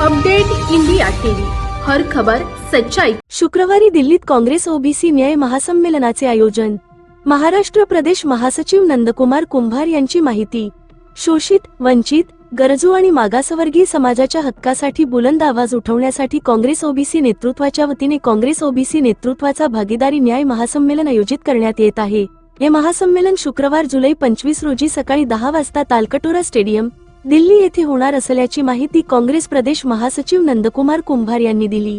Update India TV. हर खबर सच्चाई. शुक्रवारी दिल्लीत काँग्रेस ओबीसी न्याय महासंमेलनाचे आयोजन. महाराष्ट्र प्रदेश महासचिव नंदकुमार कुंभार यांची माहिती. शोषित वंचित गरजू आणि मागासवर्गीय समाजाच्या हक्कासाठी बुलंद आवाज उठवण्यासाठी काँग्रेस ओबीसी नेतृत्वाच्या वतीने काँग्रेस ओबीसी नेतृत्वाचा भागीदारी न्याय महासंमेलन आयोजित करण्यात येत आहे. हे महासंमेलन शुक्रवार जुलै पंचवीस रोजी सकाळी दहा वाजता तालकटोरा स्टेडियम दिल्ली येथे होणार असल्याची माहिती काँग्रेस प्रदेश महासचिव नंदकुमार कुंभार यांनी दिली.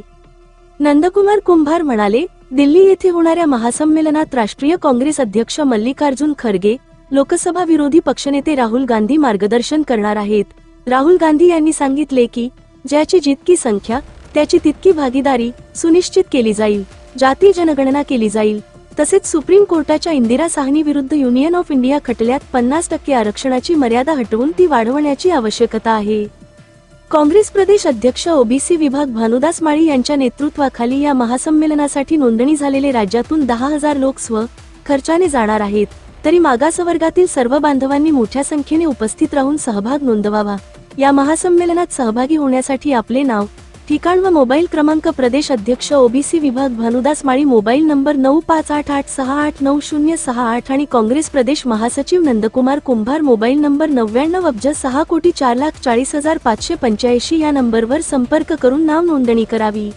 नंदकुमार कुंभार म्हणाले दिल्ली येथे होणाऱ्या महासंमेलनात राष्ट्रीय काँग्रेस अध्यक्ष मल्लिकार्जुन खरगे लोकसभा विरोधी पक्षनेते राहुल गांधी मार्गदर्शन करणार आहेत. राहुल गांधी यांनी सांगितले की ज्याची जितकी संख्या त्याची तितकी भागीदारी सुनिश्चित केली जाईल. जाती जनगणना केली जाईल. तसेच सुप्रीम कोर्टाच्या इंदिरा साहनी विरुद्ध युनियन ऑफ इंडिया खटल्यात पन्नास टक्के आरक्षणाची मर्यादा हटवून ती वाढवण्याची आवश्यकता आहे. काँग्रेस प्रदेश अध्यक्ष ओबीसी विभाग भानुदास माळी यांच्या नेतृत्वाखाली या महासंमेलनासाठी नोंदणी झालेले राज्यातून दहा हजार लोक स्व खर्चाने जाणार आहेत. तरी मागासवर्गातील सर्व बांधवांनी मोठ्या संख्येने उपस्थित राहून सहभाग नोंदवावा. या महासंमेलनात सहभागी होण्यासाठी आपले नाव ठिकाण व मोबाईल क्रमांक प्रदेश अध्यक्ष ओबीसी विभाग भानुदास माळी मोबाईल नंबर नऊ पाच आठ आठ सहा आठ नऊ शून्य सहा आठ आणि काँग्रेस प्रदेश महासचिव नंदकुमार कुंभार मोबाईल नंबर नव्याण्णव अब्ज सहा कोटी चार लाख चाळीस हजार पाचशे पंच्याऐंशी या नंबरवर संपर्क करून नाव नोंदणी करावी.